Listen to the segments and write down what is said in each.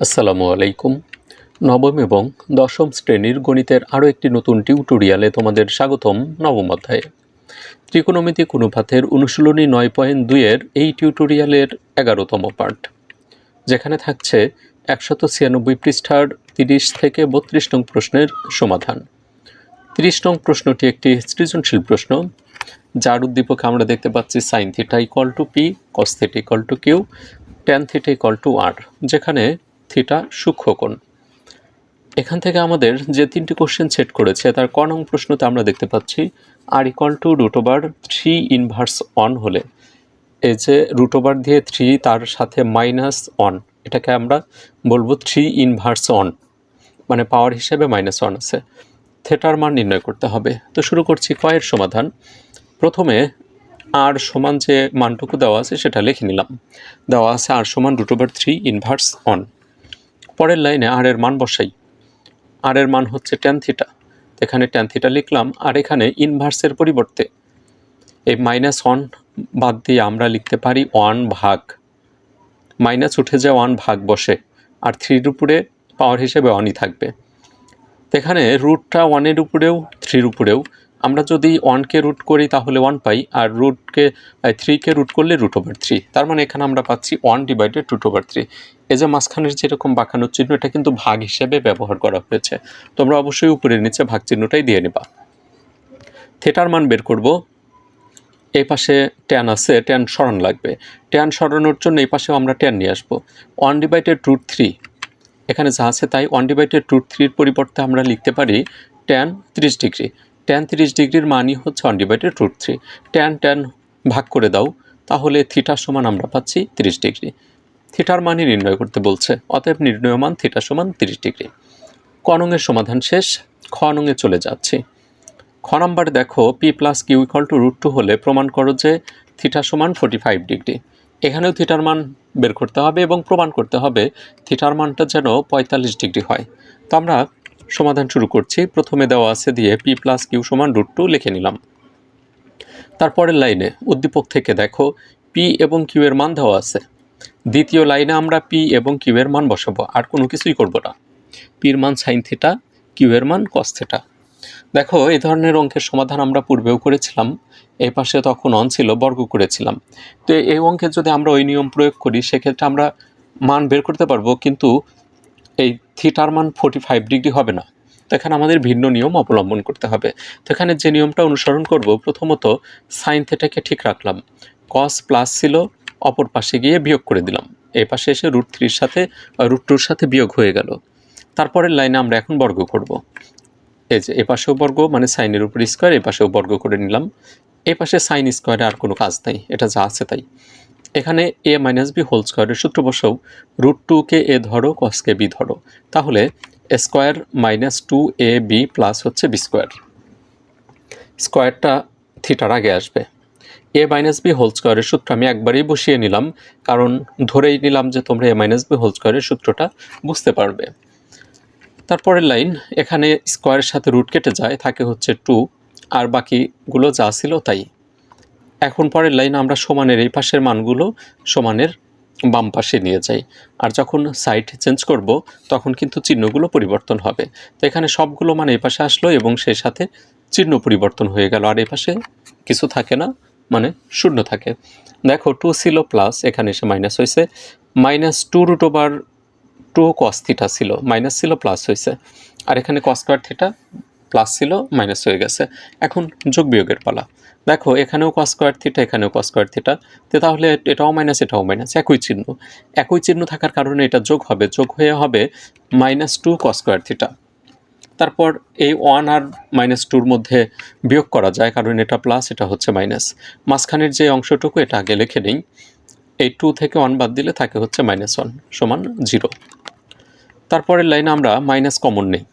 আসসালামু আলাইকুম। নবম এবং দশম শ্রেণির গণিতের আরও একটি নতুন টিউটোরিয়ালে তোমাদের স্বাগতম নবম অধ্যায়ে। ত্রিকোণমিতিক অনুপাতের অনুশীলনী নয় পয়েন্ট দুইয়ের এই টিউটোরিয়ালের এগারোতম পার্ট যেখানে থাকছে একশত ছিয়ানব্বই পৃষ্ঠার তিরিশ থেকে বত্রিশ নং প্রশ্নের সমাধান। তিরিশ নং প্রশ্নটি একটি সৃজনশীল প্রশ্ন, যার উদ্দীপকে আমরা দেখতে পাচ্ছি sine theta equal to P cos theta equal to Q tan theta equal to আর যেখানে থিটা সূক্ষ্মকোণ এখান থেকে আমাদের যে তিনটি কোশ্চেন সেট করেছে, তার ক নং প্রশ্নতে আমরা দেখতে পাচ্ছি আর equal to root three inverse on হলে। এই যে রুট দিয়ে থ্রি তার সাথে মাইনাস অন এটাকে আমরা বলব থ্রি ইনভার্স অন মানে পাওয়ার হিসেবে মাইনাস ওয়ান আছে। থেটার মান নির্ণয় করতে হবে। তো শুরু করছি কয়ের সমাধান। প্রথমে আর সমান যে মানটুকু দেওয়া আছে সেটা লিখে নিলাম। দেওয়া আছে আর সমান রুট থ্রি ইনভার্স অন পরের লাইনে আর এর মান বসাই। আর এর মান হচ্ছে ট্যান থিটা এখানে ট্যান থিটা লিখলাম, আর এখানে ইনভার্সের পরিবর্তে। এই মাইনাস ওয়ান বাদ দিয়ে আমরা লিখতে পারি ওয়ান ভাগ। মাইনাস উঠে যায় ওয়ান ভাগ বসে, আর থ্রির উপরে পাওয়ার হিসেবে ওয়ানই থাকবে। এখানে রুটটা ওয়ানের উপরেও থ্রির উপরেও আমরা যদি ওয়ানকে রুট করি তাহলে ওয়ান পাই, আর রুটকে থ্রিকে রুট করলে রুট ওভার থ্রি তার মানে এখানে আমরা পাচ্ছি one divided root over three এই যে মাঝখানের যেরকম বাঁকানোর চিহ্ন, এটা কিন্তু ভাগ হিসেবে ব্যবহার করা হয়েছে। তোমরা অবশ্যই উপরের নিচে ভাগ চিহ্নটাই দিয়ে নেবা। থেটার মান বের করব। এই পাশে ট্যান আছে ট্যান সরান লাগবে। ট্যান সরানোর জন্য এই পাশেও আমরা ট্যান নিয়ে আসব। ওয়ান ডিভাইডেড রুট থ্রি এখানে যা আছে তাই ওয়ান ডিভাইডেড রুট থ্রির পরিবর্তে আমরা লিখতে পারি ট্যান ত্রিশ ডিগ্রি। ট্যান তিরিশ ডিগ্রির মানই হচ্ছে one root three tan tan ভাগ করে দাও, তাহলে থিটার সমান আমরা পাচ্ছি তিরিশ ডিগ্রি। থিটার মানই নির্ণয় করতে বলছে, অতএব নির্ণয় মান থিটা সমান তিরিশ ডিগ্রি। ক নংয়ের সমাধান শেষ, খ নংয়ে চলে যাচ্ছি। খ নাম্বার দেখো P plus Q equal to root two হলে প্রমাণ করো যে থিটা সমান ফোর্টি ফাইভ ডিগ্রি। এখানেও থিটার মান বের করতে হবে এবং প্রমাণ করতে হবে থিটার মানটা যেন পঁয়তাল্লিশ ডিগ্রি হয়। তো আমরা সমাধান শুরু করছি। প্রথমে দেওয়া আছে দিয়ে পি প্লাস কিউ সমান রুট টু লিখে নিলাম। তারপরের লাইনে উদ্দীপক থেকে দেখো পি এবং কিউ এর মান দেওয়া আছে। দ্বিতীয় লাইনে আমরা পি এবং কিউ এর মান বসাবো, আর কোনো কিছুই করব না। পির মান সাইন থিটা কিউ এর মান কস থিটা দেখো, এই ধরনের অঙ্কের সমাধান আমরা পূর্বেও করেছিলাম, এই পাশে তখন অন ছিল, বর্গ করেছিলাম। তো এই অঙ্কে যদি আমরা ওই নিয়ম প্রয়োগ করি, সেক্ষেত্রে আমরা মান বের করতে পারব, কিন্তু এই থিটার মান ফোর্টি ফাইভ ডিগ্রি হবে না। তো এখানে আমাদের ভিন্ন নিয়ম অবলম্বন করতে হবে। তো এখানে যে নিয়মটা অনুসরণ করব, প্রথমত সাইন থেটাকে ঠিক রাখলাম। কস প্লাস ছিল, অপর পাশে গিয়ে বিয়োগ করে দিলাম। এই পাশে এসে রুট থ্রির সাথে রুট টুর সাথে বিয়োগ হয়ে গেল। তারপরের লাইনে আমরা এখন বর্গ করব। এই যে এ পাশেও বর্গ মানে সাইনের উপর স্কোয়ার এ পাশেও বর্গ করে নিলাম। এ পাশে সাইন স্কোয়ারে আর কোনো কাজ নাই, এটা যা আছে তাই। এখানে এ মাইনাস বি হোল স্কোয়ারের সূত্র বসাও, রুট টুকে এ ধরো কসকে বি ধরো। তাহলে square minus two A B plus হচ্ছে বি স্কোয়ার। স্কোয়ারটা থিটার আগে আসবে। এ মাইনাস বি হোল স্কোয়ারের সূত্র আমি একবারেই বসিয়ে নিলাম, কারণ ধরেই নিলাম যে তোমরা এ মাইনাস বি হোল স্কোয়ারের সূত্রটা বুঝতে পারবে। তারপরের লাইন, এখানে স্কোয়ারের সাথে রুট কেটে যায়, থাকে হচ্ছে টু, আর বাকিগুলো যা ছিল তাই। এখন পরের লাইন আমরা সমানের এই পাশের মানগুলো সমানের বাম পাশে নিয়ে যাই। আর যখন সাইড চেঞ্জ করব, তখন কিন্তু চিহ্নগুলো পরিবর্তন হবে। তো এখানে সবগুলো মানে এই পাশে আসলো এবং সেই সাথে চিহ্ন পরিবর্তন হয়ে গেল। আর এই পাশে কিছু থাকে না মানে শূন্য থাকে। দেখো টু ছিল প্লাস এখানে এসে মাইনাস হয়েছে। Minus two root over two cos theta ছিল। মাইনাস ছিল প্লাস হয়েছে। আর এখানে কস স্কোয়ার থিটা প্লাস ছিল মাইনাস হয়ে গেছে। এখন যোগ বিয়োগের পালা। দেখো, এখানেও কস স্কোয়ার থিটা এখানেও কস স্কোয়ার থিটা তো তাহলে এটাও মাইনাস এটাও মাইনাস একই চিহ্ন। একই চিহ্ন থাকার কারণে এটা যোগ হবে। যোগ হয়ে হবে minus two cos square theta তারপর এই ওয়ান আর মাইনাস টুর মধ্যে বিয়োগ করা যায়, কারণ এটা প্লাস এটা হচ্ছে মাইনাস মাঝখানের যে অংশটুকু, এটা আগে লিখে নিই। এই টু থেকে ওয়ান বাদ দিলে থাকে হচ্ছে মাইনাস ওয়ান সমান জিরো তারপরের লাইনে আমরা মাইনাস কমন নেই।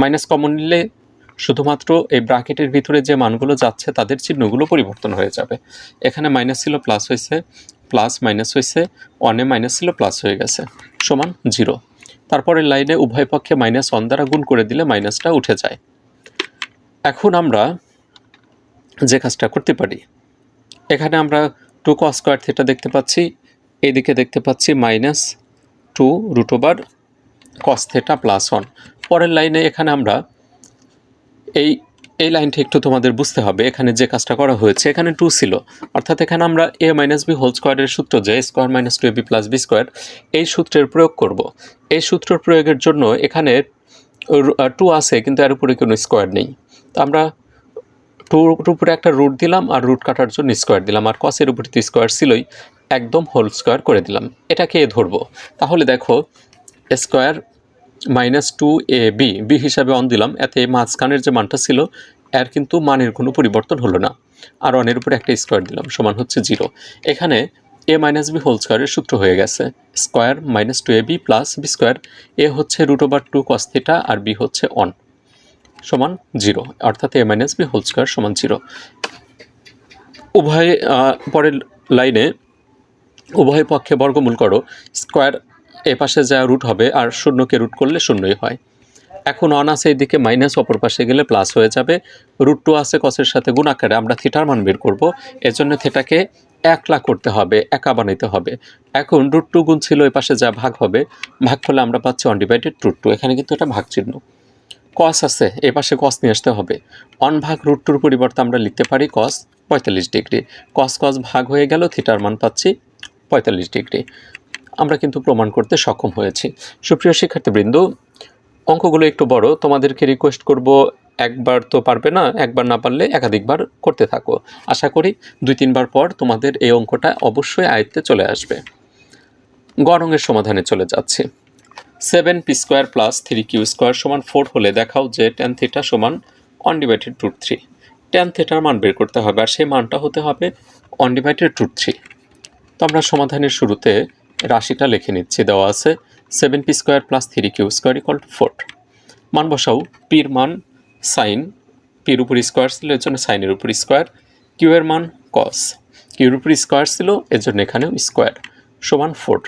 মাইনাস কমন নিলে শুধুমাত্র এই ব্রাকেটের ভিতরে যে মানগুলো যাচ্ছে, তাদের চিহ্নগুলো পরিবর্তন হয়ে যাবে। এখানে মাইনাস ছিল প্লাস হয়েছে প্লাস মাইনাস হয়েছে ওয়ানে মাইনাস ছিল প্লাস হয়ে গেছে, সমান জিরো তারপরের লাইনে উভয় পক্ষে মাইনাস ওয়ান দ্বারা গুণ করে দিলে মাইনাসটা উঠে যায়। এখন আমরা যে কাজটা করতে পারি, এখানে আমরা টু কস স্কোয়ার থিটা দেখতে পাচ্ছি এইদিকে দেখতে পাচ্ছি minus two root over cos theta plus one পরের লাইনে এখানে আমরা এই এই লাইনটি একটু তোমাদের বুঝতে হবে। এখানে যে কাজটা করা হয়েছে, এখানে টু ছিল। অর্থাৎ এখানে আমরা এ মাইনাস বি হোল স্কোয়ারের সূত্র যে square minus two B plus B square এই সূত্রের প্রয়োগ করব। এই সূত্রের প্রয়োগের জন্য এখানে টু আছে, কিন্তু এর উপরে কোনো স্কোয়ার নেই। তো আমরা টু উপরে একটা রুট দিলাম আর রুট কাটার জন্য স্কোয়ার দিলাম। আর কসের উপরে তো স্কোয়ার ছিলই, একদম হোল স্কোয়ার করে দিলাম। এটাকে এ ধরবো। তাহলে দেখো square minus two A B B হিসাবে অন দিলাম। এতে মাঝখানের যে মানটা ছিল, এর কিন্তু মানের কোনো পরিবর্তন হলো না। আর অনের উপরে একটা স্কোয়ার দিলাম, সমান হচ্ছে জিরো এখানে এ মাইনাস বি হোল স্কোয়ারের সূত্র হয়ে গেছে। Square minus two A B plus B square A হচ্ছে root over two cos theta আর বি হচ্ছে অন সমান জিরো অর্থাৎ A minus B whole square সমান জিরো উভয় পরের লাইনে উভয় পক্ষে বর্গমূল করো। স্কোয়ার এ পাশে যা রুট হবে আর শূন্যকে রুট করলে শূন্যই হয়। এখন অন আছে এদিকে মাইনাস অপর পাশে গেলে প্লাস হয়ে যাবে। রুট টু আছে কসের সাথে গুণ আকারে আমরা থিটার মান বের করব। এজন্য থিটাকে একলা করতে হবে, একা বানাইতে হবে। এখন রুট টু গুণ ছিল এ পাশে যা ভাগ হবে, ভাগ করলে আমরা পাচ্ছি অনডিভাইডেড রুট টু এখানে কিন্তু এটা ভাগ চিহ্ন। কস আছে এ পাশে কস নিয়ে আসতে হবে। অন ভাগ রুট টুর পরিবর্তে আমরা লিখতে পারি কস পঁয়তাল্লিশ ডিগ্রি কস কস ভাগ হয়ে গেল থিটার মান পাচ্ছি পঁয়তাল্লিশ ডিগ্রি আমরা কিন্তু প্রমাণ করতে সক্ষম হয়েছি। সুপ্রিয় শিক্ষার্থীবৃন্দ, অঙ্কগুলো একটু বড়। তোমাদেরকে রিকোয়েস্ট করব, একবার তো পারবে না, একবার না পারলে একাধিকবার করতে থাকো। আশা করি দুই, তিনবার পর তোমাদের এই অঙ্কটা অবশ্যই আয়ত্তে চলে আসবে। গরঙের সমাধানে চলে যাচ্ছে। Seven P square plus three Q square সমান ফোর হলে দেখাও যে টেন থিটা সমান অনডিভাইডেড রুট থ্রি টেন থিটার মান বের করতে হবে, আর সেই মানটা হতে হবে অনডিভাইডেড রুট থ্রি তো আমরা সমাধানের শুরুতে রাশিটা লিখে নিচ্ছি, দেওয়া আছে seven P square plus three Q square equal to four মান বসাও পির মান সাইন পির উপর স্কোয়ার ছিল, এর জন্য সাইনের উপর স্কোয়ার কিউ এর মান কস কিউর উপর স্কোয়ার ছিল, এর জন্য এখানেও স্কোয়ার সমান ফোর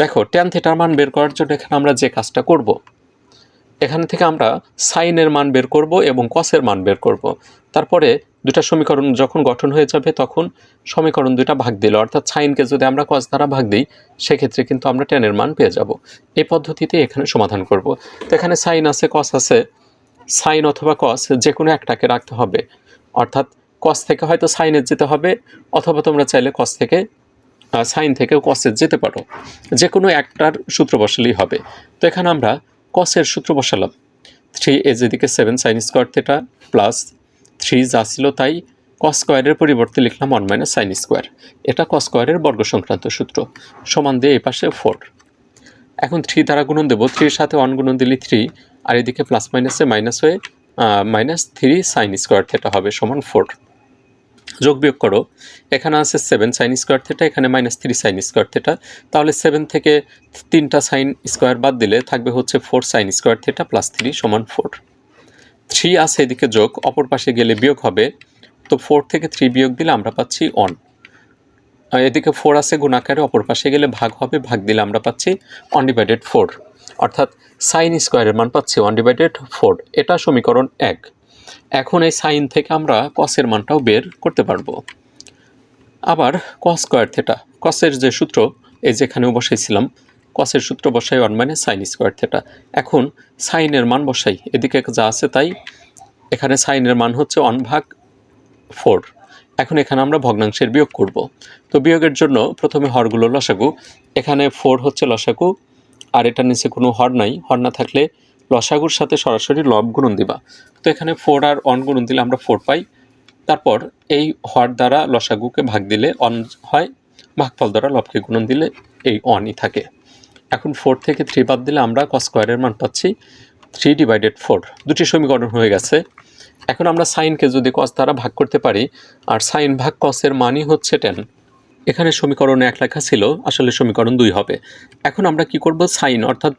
দেখো টেন থিটার মান বের করার জন্য এখানে আমরা যে কাজটা করব, এখান থেকে আমরা সাইনের মান বের করব এবং কসের মান বের করব। তারপরে দুটা সমীকরণ যখন গঠন হয়ে যাবে, তখন সমীকরণ দুটা ভাগ দিল। অর্থাৎ সাইনকে যদি আমরা কস দ্বারা ভাগ দিই, সেক্ষেত্রে কিন্তু আমরা টেনের মান পেয়ে যাব। এই পদ্ধতিতে এখানে সমাধান করব। তো এখানে সাইন আছে কস আছে। সাইন অথবা কস যে কোনো একটাকে রাখতে হবে। অর্থাৎ কস থেকে হয়তো সাইনের যেতে হবে, অথবা তোমরা চাইলে কস থেকে সাইন থেকেও কসের যেতে পারো। যে কোনো একটার সূত্র বসালেই হবে। তো এখানে আমরা কসের সূত্র বসালাম। থ্রি এ যেদিকে seven sine square theta plus three যা ছিল তাই কস স্কোয়ারের পরিবর্তে লিখলাম ওয়ান মাইনাস সাইন স্কোয়ার এটা কস স্কোয়ারের বর্গ সংক্রান্ত সূত্র। সমান দিয়ে এই পাশে ফোর এখন থ্রি দ্বারা গুণন দেবো। থ্রির সাথে ওয়ান গুণন দিলে থ্রি আর এদিকে প্লাস মাইনাসে মাইনাস হয়ে minus three sine square theta হবে সমান ফোর যোগ বিয়োগ করো। এখানে আছে সেভেন সাইন স্কোয়ার থেটা এখানে minus three sine square theta তাহলে সেভেন থেকে তিনটা সাইন স্কোয়ার বাদ দিলে থাকবে হচ্ছে four sine square theta plus three সমান ফোর থ্রি আছে এদিকে যোগ, অপর পাশে গেলে বিয়োগ হবে। তো ফোর থেকে থ্রি বিয়োগ দিলে আমরা পাচ্ছি অন এদিকে ফোর আছে গুণাকারে, অপর পাশে গেলে ভাগ হবে, ভাগ দিলে আমরা পাচ্ছি অনডিভাইডেড ফোর অর্থাৎ সাইন স্কোয়ারের মান পাচ্ছি অনডিভাইডেড ফোর এটা সমীকরণ এক। এখন এই সাইন থেকে আমরা কসের মানটাও বের করতে পারব। আবার কস স্কোয়ার থেটা কসের যে সূত্র, এই যেখানেও বসাইছিলাম কসের সূত্র বসাই ওয়ান মানে সাইন স্কোয়ার থেটা এখন সাইনের মান বসাই। এদিকে যা আছে তাই। এখানে সাইনের মান হচ্ছে ওয়ান ভাগ ফোর এখন এখানে আমরা ভগ্নাংশের বিয়োগ করব। তো বিয়োগের জন্য প্রথমে হরগুলো লসাগু। এখানে ফোর হচ্ছে লসাগু। আর এটার নিচে কোনো হর নাই। হর না থাকলে লসাগুর সাথে সরাসরি লব গুণন দিবা। তো এখানে ফোর আর অন গুণন দিলে আমরা ফোর পাই। তারপর এই হর দ্বারা লসাগুকে ভাগ দিলে অন হয়। ভাগফল দ্বারা লবকে গুণন দিলে এই অনই থাকে। এখন ফোর থেকে থ্রি বাদ দিলে আমরা কস স্কোয়ারের মান পাচ্ছি থ্রি ডিভাইডেড ফোর দুটি সমীকরণ হয়ে গেছে। এখন আমরা সাইনকে যদি কস দ্বারা ভাগ করতে পারি, আর সাইন ভাগ কসের মানই হচ্ছে টেন এখানে সমীকরণে এক লেখা ছিল, আসলে সমীকরণ দুই হবে। এখন আমরা কি করব? সাইন অর্থাৎ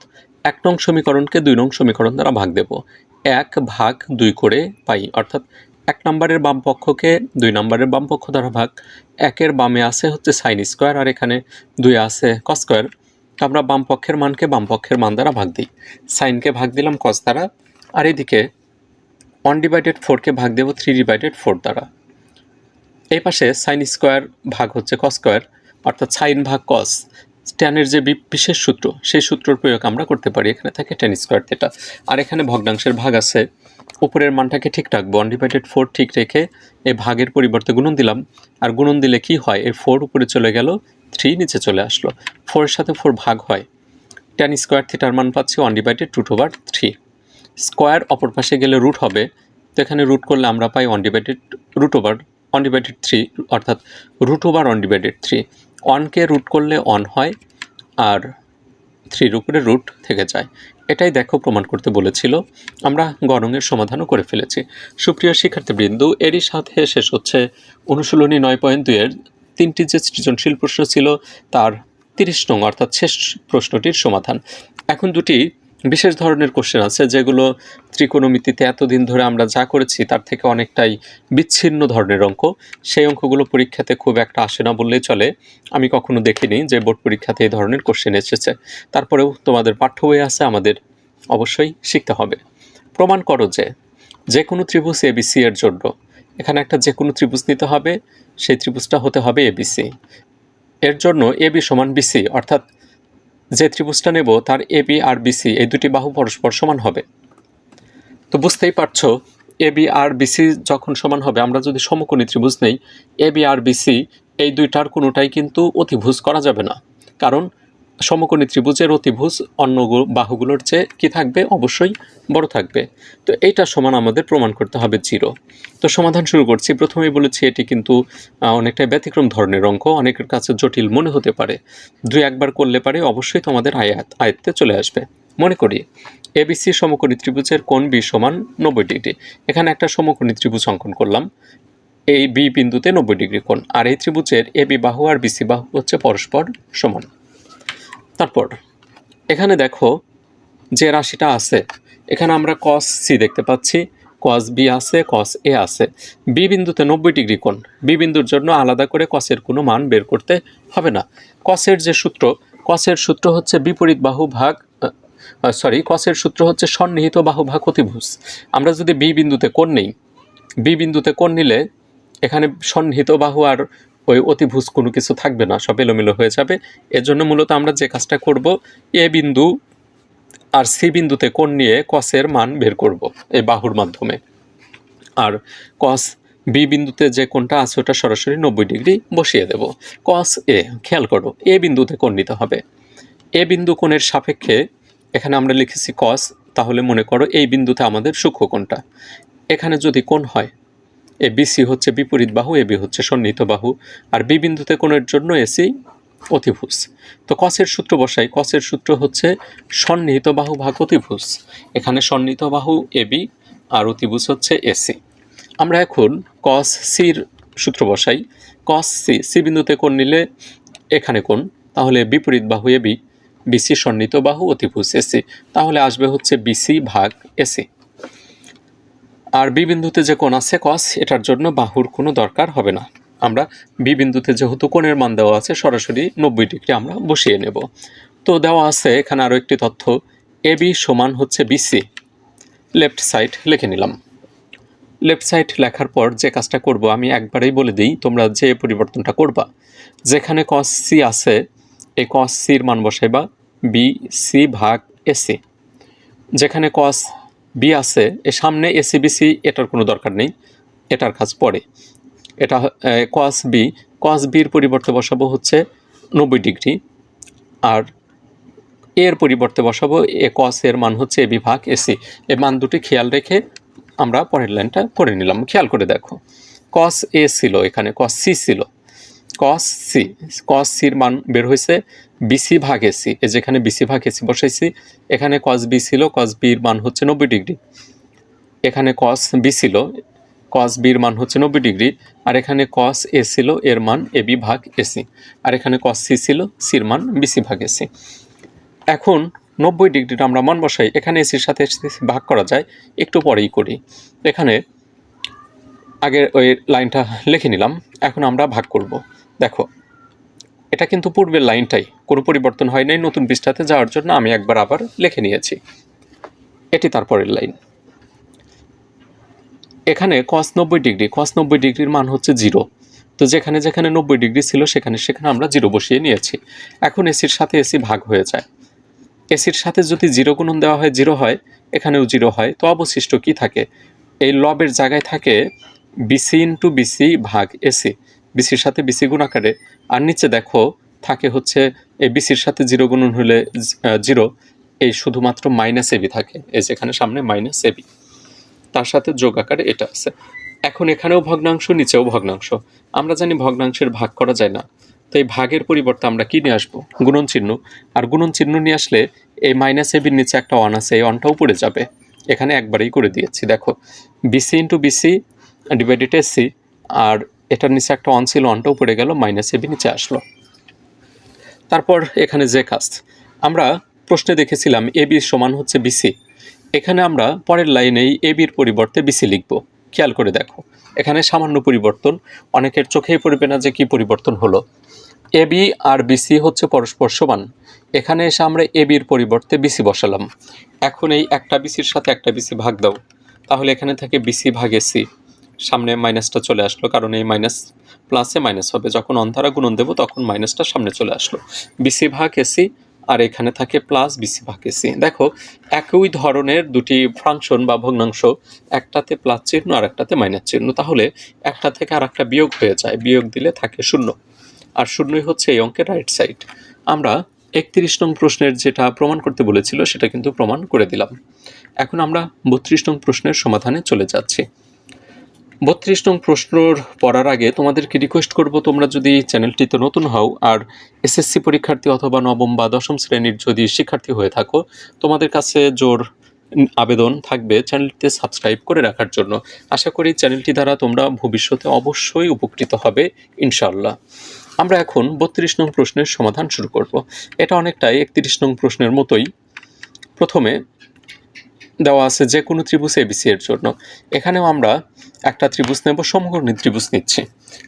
এক নং সমীকরণকে দুই নং সমীকরণ দ্বারা ভাগ দেব। এক ভাগ দুই করে পাই, অর্থাৎ এক নম্বরের বাম পক্ষকে দুই নম্বরের বাম পক্ষ দ্বারা ভাগ। একের বামে আছে হচ্ছে সাইন স্কোয়ার আর এখানে দুই আছে কস স্কোয়ার আমরা বাম পক্ষের মানকে বাম পক্ষের মান দ্বারা ভাগ দিই। সাইনকে ভাগ দিলাম কস দ্বারা, আর এদিকে ওয়ান ডিভাইডেড ফোরকে ভাগ দেবো থ্রি ডিভাইডেড ফোর দ্বারা। এই পাশে সাইন স্কোয়ার ভাগ হচ্ছে কস স্কোয়ার অর্থাৎ সাইন ভাগ কস ট্যানের যে বিশেষ সূত্র, সেই সূত্রর প্রয়োগ আমরা করতে পারি এখানে থাকে টেন স্কোয়ার থিটা আর এখানে ভগ্নাংশের ভাগ আছে, উপরের মানটাকে ঠিক রাখব অনডিভাইডেড ফোর ঠিক রেখে এই ভাগের পরিবর্তে গুণন দিলাম। আর গুণন দিলে কি হয়? এই ফোর উপরে চলে গেল থ্রি নিচে চলে আসলো। ফোরের সাথে ফোর ভাগ হয়। টেন স্কোয়ার থিটার মান পাচ্ছি one divided root over three square অপর পাশে গেলে রুট হবে। তো এখানে রুট করলে আমরা পাই one divided root over one divided three অর্থাৎ root over one divided three ওয়ানকে রুট করলে অন হয় আর থ্রির উপরে রুট থেকে যায়। এটাই দেখো প্রমাণ করতে বলেছিল। আমরা গরমের সমাধানও করে ফেলেছি। সুপ্রিয় শিক্ষার্থীবৃন্দু, এরই সাথে শেষ হচ্ছে অনুশীলনী নয় পয়েন্ট দুইয়ের তিনটি যে সৃজনশীল প্রশ্ন ছিল, তার তিরিশ নং অর্থাৎ শেষ প্রশ্নটির সমাধান। এখন দুটি বিশেষ ধরনের কোশ্চেন আছে, যেগুলো ত্রিকোণমিতিতে এতদিন ধরে আমরা যা করেছি, তার থেকে অনেকটাই বিচ্ছিন্ন ধরনের অঙ্ক। সেই অঙ্কগুলো পরীক্ষাতে খুব একটা আসে না বললেই চলে। আমি কখনো দেখিনি যে বোর্ড পরীক্ষাতে এই ধরনের কোশ্চেন এসেছে। তারপরেও তোমাদের পাঠ্য বই আছে, আমাদের অবশ্যই শিখতে হবে। প্রমাণ করো যে যে কোনো ত্রিভুজ এবিসি এর জন্য এখানে একটা যে কোনো ত্রিভুজ নিতে হবে, সেই ত্রিভুজটা হতে হবে এবিসি এর জন্য এবি সমান বিসি অর্থাৎ যে ত্রিভুজটা নেব তার এবি আর বিসি এই দুটি বাহু পরস্পর সমান হবে। তো বুঝতেই পারছ এবি আর বিসি যখন সমান হবে, আমরা যদি সমকোণী ত্রিভুজ নেই এবি আর বিসি এই দুইটার কোনোটাই কিন্তু অতিভুজ করা যাবে না। কারণ সমকোণী ত্রিভুজের অতিভুজ অন্য বাহুগুলোর চেয়ে কী থাকবে? অবশ্যই বড় থাকবে। তো এইটা সমান আমাদের প্রমাণ করতে হবে জিরো। তো সমাধান শুরু করছি। প্রথমেই বলেছি এটি কিন্তু অনেকটা ব্যতিক্রম ধরনের অঙ্ক, অনেকের কাছে জটিল মনে হতে পারে। দুই একবার করলে পারে অবশ্যই তোমাদের আয়াত, আয়ত্তে চলে আসবে। মনে করি এবিসি সমকোণী ত্রিভুজের কোণ বি সমান নব্বই ডিগ্রি। এখানে একটা সমকোণী ত্রিভুজ অঙ্কন করলাম। এই বি বিন্দুতে নব্বই ডিগ্রি কোণ। আর এই ত্রিভুজের এবি বাহু আর বিসি বাহু হচ্ছে পরস্পর সমান। তারপর, এখানে দেখো যে রাশিটা আছে, এখানে আমরা কস সি দেখতে পাচ্ছি কস বি আছে কস এ আছে। বি বিন্দুতে নব্বই ডিগ্রি কোণ বি বিন্দুর জন্য আলাদা করে কসের কোনো মান বের করতে হবে না। কসের যে সূত্র কসের সূত্র হচ্ছে বিপরীত বাহু ভাগ সরি কসের সূত্র হচ্ছে সন্নিহিত বাহু ভাগ অতিভুজ। আমরা যদি বি বিন্দুতে কোণ নেই বি বিন্দুতে কোণ নিলে এখানে সন্নিহিত বাহু আর ওই অতিভুজ কোনো কিছু থাকবে না, সব এলোমেলো হয়ে যাবে। এজন্য মূলত আমরা যে কাজটা করব, এ বিন্দু আর সি বিন্দুতে কোণ নিয়ে কসের মান বের করব এই বাহুর মাধ্যমে। আর কস বি বিন্দুতে যে কোণটা আছে ওটা সরাসরি নব্বই ডিগ্রি বসিয়ে দেব। কস এ খেয়াল করো, এ বিন্দুতে কোণ নিতে হবে। এ বিন্দু কোণের সাপেক্ষে এখানে আমরা লিখেছি কস তাহলে মনে করো এই বিন্দুতে আমাদের সূক্ষ্ম কোণটা। এখানে যদি কোণ হয় এ বিসি হচ্ছে বিপরীত বাহু, এ বি হচ্ছে সন্নিহিত বাহু, আর বি বিন্দুতে কোণের জন্য এসি অতিভুজ। তো কসের সূত্র বসাই, কসের সূত্র হচ্ছে সন্নিহিত বাহু ভাগ অতিভুজ। এখানে সন্নিহিত বাহু, এ বি, আর অতিভুজ হচ্ছে এসি আমরা এখন কস সির সূত্র বসাই। কস সি সি বিন্দুতে কোণ নিলে এখানে কোণ, তাহলে বিপরীত বাহু, এ বি বিসি সন্নিহিত বাহু, অতিভুজ এসি তাহলে আসবে হচ্ছে বিসি ভাগ এসি আর বি বিন্দুতে যে কোণ আছে কস এটার জন্য বাহুর কোনো দরকার হবে না। আমরা বি বিন্দুতে যেহেতু কোণের মান দেওয়া আছে, সরাসরি নব্বই ডিগ্রি আমরা বসিয়ে নেব। তো দেওয়া আছে, এখানে আরও একটি তথ্য, এ বি সমান হচ্ছে বিসি লেফট সাইড লিখে নিলাম। লেফট সাইড লেখার পর যে কাজটা করব, আমি একবারেই বলে দিই, তোমরা যে পরিবর্তনটা করবা। যেখানে কস সি আছে এই কস সির মান বসাইবা, বি সি ভাগ এসি যেখানে কস বি আছে এর সামনে এসি বিসি এটার কোনো দরকার নেই, এটার কাজ পরে। এটা কস বি কস বির পরিবর্তে বসাবো হচ্ছে নব্বই ডিগ্রি, আর এর পরিবর্তে বসাবো, এ কস এর মান হচ্ছে এ বিভাগ এসি এ মান দুটি খেয়াল রেখে আমরা পরের লাইনটা করে নিলাম। খেয়াল করে দেখো কস এ ছিল এখানে কস সি ছিল কস সি কস সির মান বের হয়েছে বিসি ভাগ এসি যেখানে বিসি ভাগ এসি বসাইছি, এখানে কস বি ছিল, কস বির মান হচ্ছে নব্বই ডিগ্রি। এখানে কস বি ছিল, কস বির মান হচ্ছে নব্বই ডিগ্রি। আর এখানে কস এ ছিল, এর মান এ বি ভাগ এসি। আর এখানে কস সি ছিল, সির মান বিসি ভাগ এসি। এখন নব্বই ডিগ্রিটা আমরা মান বসাই, এখানে এসির সাথে ভাগ করা যায়, একটু পরেই করি। এখানে আগের ওই লাইনটা লিখে নিলাম, এখন আমরা ভাগ করব। দেখো, এটা কিন্তু পূর্বের লাইনটাই। কোনো পরিবর্তন হয় নাই, নতুন পৃষ্ঠাতে যাওয়ার জন্য আমি একবার আবার লিখে নিয়েছি। এটি তারপরের লাইন। এখানে কস নব্বই ডিগ্রি কস নব্বই ডিগ্রির মান হচ্ছে জিরো। তো যেখানে যেখানে নব্বই ডিগ্রি ছিল, সেখানে সেখানে আমরা জিরো বসিয়ে নিয়েছি। এখন এসির সাথে এসি ভাগ হয়ে যায়। এসির সাথে যদি জিরো গুণন দেওয়া হয়, জিরো হয়, এখানেও জিরো হয়, তো অবশিষ্ট কি থাকে? এই লবের জায়গায় থাকে বিসি ইন্টু বিসি ভাগ এসি বিসির সাথে বিসি গুণ আকারে। আর নিচে দেখো, থাকে হচ্ছে এই বিসির সাথে জিরো গুণন হলে জিরো, এই শুধুমাত্র মাইনাস এবি থাকে। এই যেখানে সামনে মাইনাস এবি। তার সাথে যোগ আকারে এটা আছে। এখন এখানেও ভগ্নাংশ, নিচেও ভগ্নাংশ। আমরা জানি ভগ্নাংশের ভাগ করা যায় না। তো এই ভাগের পরিবর্তে আমরা কি নিয়ে আসব? গুণন চিহ্ন। আর গুণন চিহ্ন নিয়ে আসলে এই মাইনাস এবির নিচে একটা ওয়ান আছে, এই ওয়ানটাও পড়ে যাবে। এখানে একবারেই করে দিয়েছি। দেখো, BC into BC divided AC আর এটার নিচে একটা ওয়ান ছিল ওয়ানটাও পড়ে গেল মাইনাস এবি নিচে আসলো। তারপর এখানে যে কাজ আমরা প্রশ্নে দেখেছিলাম এ এবি সমান হচ্ছে বিসি এখানে আমরা পরের লাইনেই এবির পরিবর্তে বিসি লিখব। খেয়াল করে দেখো, এখানে সামান্য পরিবর্তন, অনেকের চোখেই পড়বে না যে কি পরিবর্তন হলো। এবি আর বিসি হচ্ছে পরস্পর সমান। এখানে এসে আমরা এবির পরিবর্তে বিসি বসালাম। এখন এই একটা বিসির সাথে একটা বিসি ভাগ দাও। তাহলে এখানে থেকে বিসি ভাগে সি সামনে মাইনাসটা চলে আসলো, কারণ এই মাইনাস প্লাসে মাইনাস হবে। যখন অন্ধারা গুণন দেবো, তখন মাইনাসটা সামনে চলে আসলো। বিসি ভাগ এসি আর এখানে থাকে প্লাস বিসি ভাগ এসি দেখো, একই ধরনের দুটি ফাংশন বা ভগ্নাংশ, একটাতে প্লাস চিহ্ন আর একটাতে মাইনাস চিহ্ন। তাহলে একটা থেকে আর একটা বিয়োগ হয়ে যায়। বিয়োগ দিলে থাকে শূন্য। আর শূন্যই হচ্ছে এই অঙ্কের রাইট সাইড আমরা একত্রিশ নং প্রশ্নের যেটা প্রমাণ করতে বলেছিল, সেটা কিন্তু প্রমাণ করে দিলাম। এখন আমরা বত্রিশ নং প্রশ্নের সমাধানে চলে যাচ্ছি। বত্রিশ নং প্রশ্নর পড়ার আগে তোমাদেরকে রিকোয়েস্ট করব, তোমরা যদি চ্যানেলটিতে নতুন হও আর এসএসসি পরীক্ষার্থী অথবা নবম বা দশম শ্রেণির যদি শিক্ষার্থী হয়ে থাকো, তোমাদের কাছে জোর আবেদন থাকবে চ্যানেলটিতে সাবস্ক্রাইব করে রাখার জন্য। আশা করি চ্যানেলটি দ্বারা তোমরা ভবিষ্যতে অবশ্যই উপকৃত হবে ইনশাল্লাহ আমরা এখন বত্রিশ নং প্রশ্নের সমাধান শুরু করব। এটা অনেকটাই একত্রিশ নং প্রশ্নের মতোই। প্রথমে দেওয়া আছে যে কোনো ত্রিভুজ এবিসি এর জন্য। এখানেও আমরা একটা ত্রিভুজ নেব, সমকোণী ত্রিভুজ নিচ্ছি।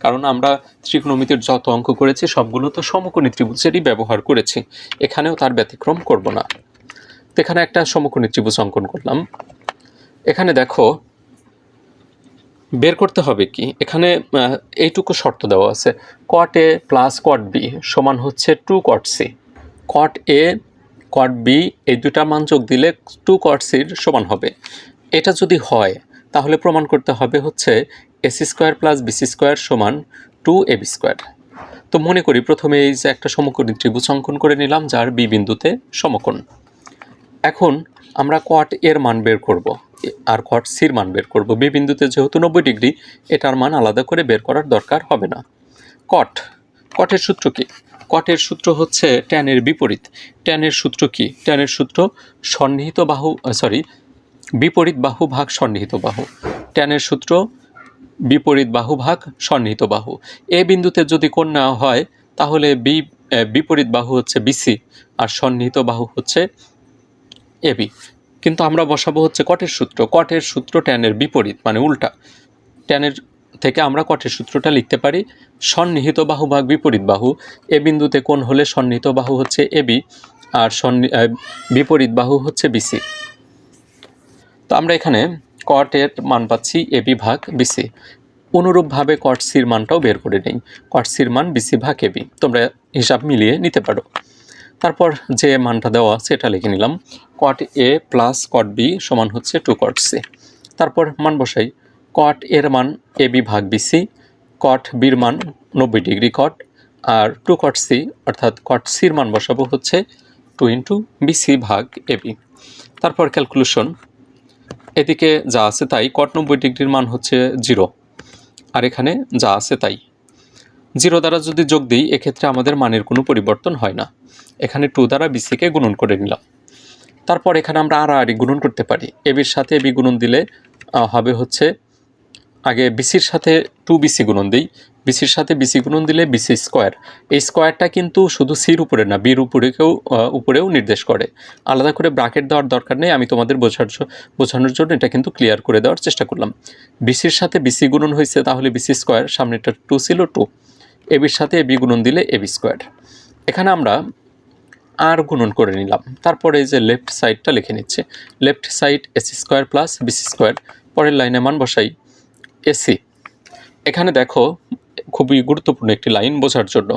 কারণ আমরা ত্রিকোণমিতির যত অঙ্ক করেছি, সবগুলো তো সমকোণী ত্রিভুজেরই ব্যবহার করেছি। এখানেও তার ব্যতিক্রম করব না। তো এখানে একটা সমকোণী ত্রিভুজ অঙ্কন করলাম। এখানে দেখো, বের করতে হবে কি? এখানে এইটুকু শর্ত দেওয়া আছে। কট এ প্লাস কট বি সমান হচ্ছে two cot C cot A cot B এই দুটা মান যোগ দিলে টু কট সির সমান হবে। এটা যদি হয়, তাহলে প্রমাণ করতে হবে হচ্ছে AC square plus BC square সমান টু এ বি স্কোয়ার তো মনে করি প্রথমে এই যে একটা সমকোণী ত্রিভুজ অঙ্কন করে নিলাম, যার বি বিন্দুতে সমকোণ। এখন আমরা কট এর মান বের করব, আর কট সির মান বের করব। বি বিন্দুতে যেহেতু নব্বই ডিগ্রি, এটার মান আলাদা করে বের করার দরকার হবে না। কট কটের সূত্র কি? কটের সূত্র হচ্ছে ট্যানের বিপরীত। ট্যানের সূত্র কি? ট্যানের সূত্র সন্নিহিত বাহু সরি বিপরীত বাহু ভাগ সন্নিহিত বাহু। ট্যানের সূত্র বিপরীত বাহু ভাগ সন্নিহিত বাহু। এ বিন্দুতে যদি কোণ নেওয়া হয়, তাহলে বি বিপরীত বাহু হচ্ছে বিসি আর সন্নিহিত বাহু হচ্ছে এবি কিন্তু আমরা বসাবো হচ্ছে কটের সূত্র। কটের সূত্র ট্যানের বিপরীত মানে উল্টা। ট্যানের থেকে আমরা কটের সূত্রটা লিখতে পারি, সন্নিহিত বাহু ভাগ বিপরীত বাহু। এ বিন্দুতে কোণ হলে সন্নিহিত বাহু হচ্ছে এবি আর সন্নি বিপরীত বাহু হচ্ছে বিসি তো আমরা এখানে কটের মান পাচ্ছি এবি ভাগ বিসি অনুরূপভাবে কট সির মানটাও বের করে নেই। কট সির মান বিসি ভাগ এবি তোমরা হিসাব মিলিয়ে নিতে পারো। তারপর যে মানটা দেওয়া সেটা লিখে নিলাম। কট এ প্লাস কট বি সমান হচ্ছে টু কট সি তারপর মান বসাই। কট এর মান এ বি ভাগ বিসি কট বির মান নব্বই ডিগ্রি কট আর টু কট সি অর্থাৎ কট সির মান বসাবো হচ্ছে টু ইন্টু বিসি ভাগ এবি তারপর ক্যালকুলেশন এদিকে যা আছে তাই কট নব্বই ডিগ্রির মান হচ্ছে জিরো আর এখানে যা আছে তাই। জিরো দ্বারা যদি যোগ দিই, এক্ষেত্রে আমাদের মানের কোনো পরিবর্তন হয় না। এখানে টু দ্বারা বিসিকে গুণন করে নিলাম। তারপর এখানে আমরা আর গুণন করতে পারি। এবির সাথে এবি গুণন দিলে হবে হচ্ছে আগে বিসির সাথে টু বিসি গুণন দিই। বিসির সাথে বিসি গুণন দিলে বিসি স্কোয়ার এই স্কোয়ারটা কিন্তু শুধু সির উপরে না বির উপরেকেও আহ, উপরেও নির্দেশ করে। আলাদা করে ব্রাকেট দেওয়ার দরকার নেই আমি তোমাদের বোঝার বোঝানোর জন্য এটা কিন্তু ক্লিয়ার করে দেওয়ার চেষ্টা করলাম। বিসির সাথে বিসি গুণন হয়েছে তাহলে বিসি স্কোয়ার সামনেটা টু ছিল টু এবির সাথে এবি গুণন দিলে এবি স্কোয়ার এখানে আমরা আর গুণন করে নিলাম। তারপরে যে লেফট সাইডটা লিখে নিচ্ছে। Left side AC square plus BC square পরের লাইনে মান বসাই। এসি। এখানে দেখো, খুবই গুরুত্বপূর্ণ একটি লাইন বোঝার জন্য,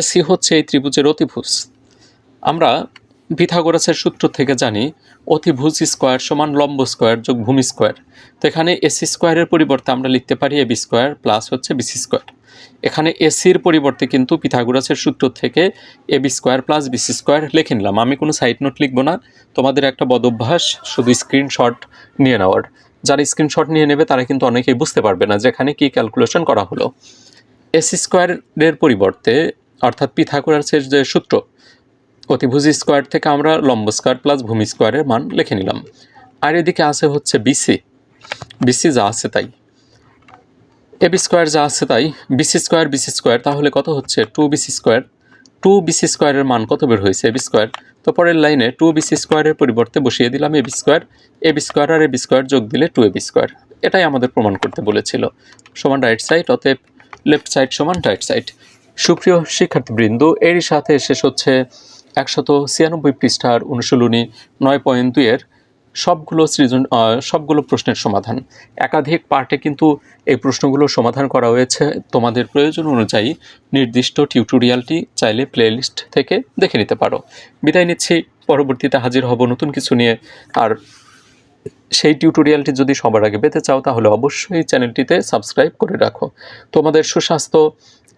এসি হচ্ছে এই ত্রিভুজের অতিভুজ। আমরা পিথাগোরাসের সূত্র থেকে জানি, অতিভুজ স্কোয়ার সমান লম্ব স্কোয়ার যোগ ভূমি স্কোয়ার। তো এখানে এসি স্কোয়ারের পরিবর্তে আমরা লিখতে পারি এবি স্কোয়ার প্লাস হচ্ছে বিসি স্কোয়ার। এখানে এসির পরিবর্তে কিন্তু পিথাগোরাসের সূত্র থেকে AB square plus BC square লিখে নিলাম। আমি কোনো সাইড নোট লিখব না, তোমাদের একটা বদ অভ্যাস, শুধু স্ক্রিনশট নিয়ে নেওয়ার যারা স্ক্রিনশট নিয়ে নেবে, তারা কিন্তু অনেকেই বুঝতে পারবে না যে এখানে কী ক্যালকুলেশন করা হলো। এসি স্কোয়ারের পরিবর্তে, অর্থাৎ পিথাগোরাসের যে সূত্র, অতিভুজ স্কোয়ার থেকে আমরা লম্ব স্কোয়ার প্লাস ভূমি স্কোয়ারের মান লিখে নিলাম। আর এদিকে আছে হচ্ছে বিসি বিসি যা আছে তাই। এবি স্কোয়ার যা আছে তাই বিসি স্কোয়ার বিসি স্কোয়ার তাহলে কত হচ্ছে? Two BC square two BC স্কোয়ারের মান কত বের হয়েছে? এবি স্কোয়ার তো পরের লাইনে টু বিসি স্কোয়ারের পরিবর্তে বসিয়ে দিলাম এবি স্কোয়ার এবি স্কোয়ার আর এবি স্কোয়ার যোগ দিলে টু এবি স্কোয়ার এটাই আমাদের প্রমাণ করতে বলেছিল। সমান রাইট সাইড অতএব লেফট সাইড সমান রাইট সাইড সুপ্রিয় শিক্ষার্থীবৃন্দ, এরই সাথে শেষ হচ্ছে একশত ছিয়ানব্বই পৃষ্ঠার অনুশীলনী নয় পয়েন্ট দুইয়ের সবগুলো সৃজন সবগুলো প্রশ্নের সমাধান। একাধিক পার্টে কিন্তু এই প্রশ্নগুলো সমাধান করা হয়েছে। তোমাদের প্রয়োজন অনুযায়ী নির্দিষ্ট টিউটোরিয়ালটি চাইলে প্লেলিস্ট থেকে দেখে নিতে পারো। বিদায় নিচ্ছি, পরবর্তীতে হাজির হব নতুন কিছু নিয়ে। আর সেই টিউটোরিয়ালটি যদি সবার আগে পেতে চাও, তাহলে অবশ্যই চ্যানেলটিতে সাবস্ক্রাইব করে রাখো। তোমাদের সুস্বাস্থ্য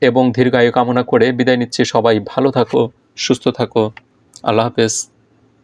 এবং দীর্ঘায়ু কামনা করে বিদায় নিচ্ছি। সবাই ভালো থাকো, সুস্থ থাকো। আল্লাহ হাফেজ।